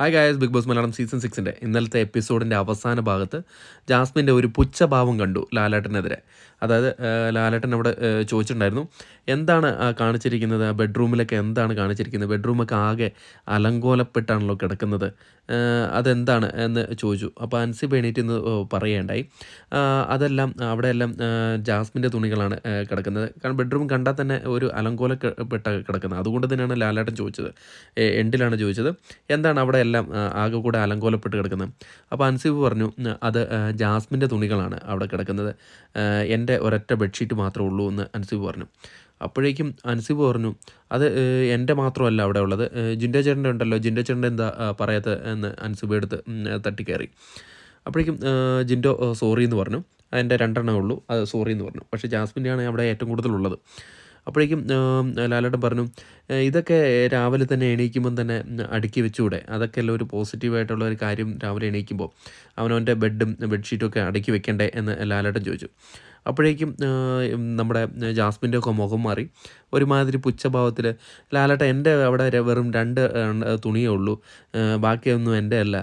Hi guys Bigg Boss Malayalam season സിക്സിന്റെ ഇന്നലത്തെ എപ്പിസോഡിന്റെ അവസാന ഭാഗത്ത് ജാസ്മിന്റെ ഒരു പുച്ഛഭാവം കണ്ടു ലാലേട്ടനെതിരെ. അതായത് ലാലാട്ടൻ അവിടെ ചോദിച്ചിട്ടുണ്ടായിരുന്നു എന്താണ് കാണിച്ചിരിക്കുന്നത്? ബെഡ്റൂമിലൊക്കെ എന്താണ് കാണിച്ചിരിക്കുന്നത്? ബെഡ്റൂമൊക്കെ ആകെ അലങ്കോലപ്പെട്ടാണല്ലോ കിടക്കുന്നത്. അതെന്താണ്? എന്ന് ചോദിച്ചു. അപ്പോൾ അൻസി എണീറ്റ് ഇന്ന് പറയുകയുണ്ടായി. അതെല്ലാം അവിടെയെല്ലാം ജാസ്മിന്റെ തുണികളാണ് കിടക്കുന്നത്. കാരണം ബെഡ്റൂം കണ്ടാൽ തന്നെ ഒരു അലങ്കോലപ്പെട്ട കിടക്കുന്നത്. അതുകൊണ്ട് തന്നെയാണ് ലാലേട്ടൻ ചോദിച്ചത്. എൻഡിലാണ് ചോദിച്ചത്? എന്താണ് അവിടെ എല്ലാം ആകെ കൂടെ അലങ്കോലപ്പെട്ട് കിടക്കുന്നത് അപ്പോൾ അൻസിബ് പറഞ്ഞു അത് ജാസ്മിന്റെ തുണികളാണ് അവിടെ കിടക്കുന്നത്. എന്റെ ഒരൊറ്റ ബെഡ്ഷീറ്റ് മാത്രമേ ഉള്ളൂ എന്ന് അൻസിബ് പറഞ്ഞു. അപ്പോഴേക്കും അൻസിബ് പറഞ്ഞു അത് എന്റെ മാത്രമല്ല അവിടെ ഉള്ളത്. ജിൻഡോ ചേട്ടന്റെ ഉണ്ടല്ലോ. ജിൻഡോ ചേട്ടന്റെ എന്താ പറയാത്ത? എന്ന് അൻസിബ് എടുത്ത് തട്ടി തട്ടിക്കയറി അപ്പോഴേക്കും ജിൻഡോ സോറി എന്ന് പറഞ്ഞു. അതിന്റെ രണ്ടെണ്ണമേ ഉള്ളൂ. അത് സോറി എന്ന് പറഞ്ഞു. പക്ഷേ ജാസ്മിന്റെയാണ് അവിടെ ഏറ്റവും കൂടുതലുള്ളത് അപ്പോഴേക്കും ലാലേട്ടൻ പറഞ്ഞു ഇതൊക്കെ രാവിലെ തന്നെ എണീക്കുമ്പം തന്നെ അടുക്കി വെച്ചുകൂടെ? അതൊക്കെ എല്ലാം ഒരു പോസിറ്റീവായിട്ടുള്ള ഒരു കാര്യം രാവിലെ എണീക്കുമ്പോൾ. അവനവന്റെ ബെഡും ബെഡ്ഷീറ്റും ഒക്കെ അടുക്കി വെക്കണ്ടേ? എന്ന് ലാലേട്ടൻ ചോദിച്ചു. അപ്പോഴേക്കും നമ്മുടെ ജാസ്മിന്റെ ഒക്കെ മുഖം മാറി. ഒരുമാതിരി പുച്ഛഭാവത്തിൽ ലാലേട്ട എന്റെ അവിടെ വെറും രണ്ട് തുണിയേ ഉള്ളൂ. ബാക്കിയൊന്നും എന്റെ അല്ല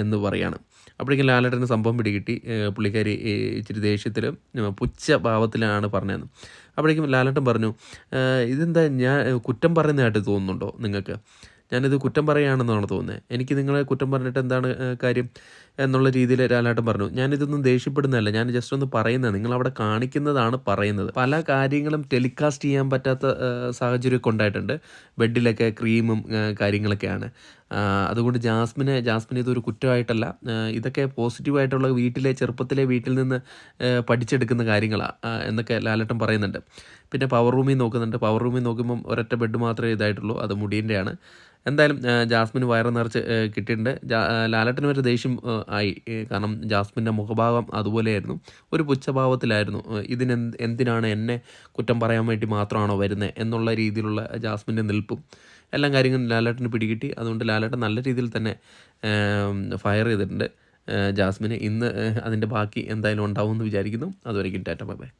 എന്ന് പറയാണ്. അപ്പോഴേക്കും ലാലേട്ടന് സംഭവം പിടികിട്ടി. പുള്ളിക്കാരി ഇച്ചിരി ദേഷ്യത്തിൽ പുച്ഛ ഭാവത്തിലാണ് പറഞ്ഞതെന്ന് അപ്പോഴേക്കും ലാലേട്ടൻ പറഞ്ഞു ഇതെന്താ ഞാൻ കുറ്റം പറയുന്നതായിട്ട് തോന്നുന്നുണ്ടോ നിങ്ങൾക്ക്? ഞാനിത് കുറ്റം പറയുകയാണെന്നാണ് തോന്നുന്നത് എനിക്ക് നിങ്ങളെ കുറ്റം പറഞ്ഞിട്ട് എന്താണ് കാര്യം? എന്നുള്ള രീതിയിൽ ലാലാട്ടം പറഞ്ഞു ഞാനിതൊന്നും ദേഷ്യപ്പെടുന്നതല്ല. ഞാൻ ജസ്റ്റ് ഒന്ന് പറയുന്നത്. നിങ്ങൾ അവിടെ കാണിക്കുന്നതാണ് പറയുന്നത്. പല കാര്യങ്ങളും ടെലികാസ്റ്റ് ചെയ്യാൻ പറ്റാത്ത സാഹചര്യമൊക്കെ ഉണ്ടായിട്ടുണ്ട്. ബെഡിലൊക്കെ ക്രീമും കാര്യങ്ങളൊക്കെയാണ്. അതുകൊണ്ട് ജാസ്മിനെ ജാസ്മിന് ഇതൊരു കുറ്റമായിട്ടല്ല. ഇതൊക്കെ പോസിറ്റീവായിട്ടുള്ള വീട്ടിലെ ചെറുപ്പത്തിലെ വീട്ടിൽ നിന്ന് പഠിച്ചെടുക്കുന്ന കാര്യങ്ങളാണ് എന്നൊക്കെ ലാലട്ടൻ പറയുന്നുണ്ട്. പിന്നെ പവർ റൂമിൽ നോക്കുന്നുണ്ട്. പവർ റൂമിൽ നോക്കുമ്പം ഒരൊറ്റ ബെഡ് മാത്രമേ ഇതായിട്ടുള്ളൂ. അത് മുടീന്റെയാണ് എന്തായാലും ജാസ്മിന് വയറ് നിറച്ച് കിട്ടിയിട്ടുണ്ട്. ലാലേട്ടന് ഒരു ദേഷ്യം ആയി. കാരണം ജാസ്മിന്റെ മുഖഭാവം അതുപോലെയായിരുന്നു. ഒരു പുച്ഛഭാവത്തിലായിരുന്നു. ഇതിന് എന്തിനാണ് എന്നെ കുറ്റം പറയാൻ വേണ്ടി മാത്രമാണോ വരുന്നത് എന്നുള്ള രീതിയിലുള്ള ജാസ്മിന്റെ നിൽപ്പും. എല്ലാം കാര്യങ്ങളും ലാലട്ടന് പിടികിട്ടി. അതുകൊണ്ട് ലാലേട്ടൻ നല്ല രീതിയിൽ തന്നെ ഫയർ ചെയ്തിട്ടുണ്ട്. ജാസ്മിന് ഇന്ന് അതിന്റെ ബാക്കി എന്തായാലും ഉണ്ടാവുമെന്ന് വിചാരിക്കുന്നു. അതുവരെയ്ക്കും ടാറ്റ ബൈ.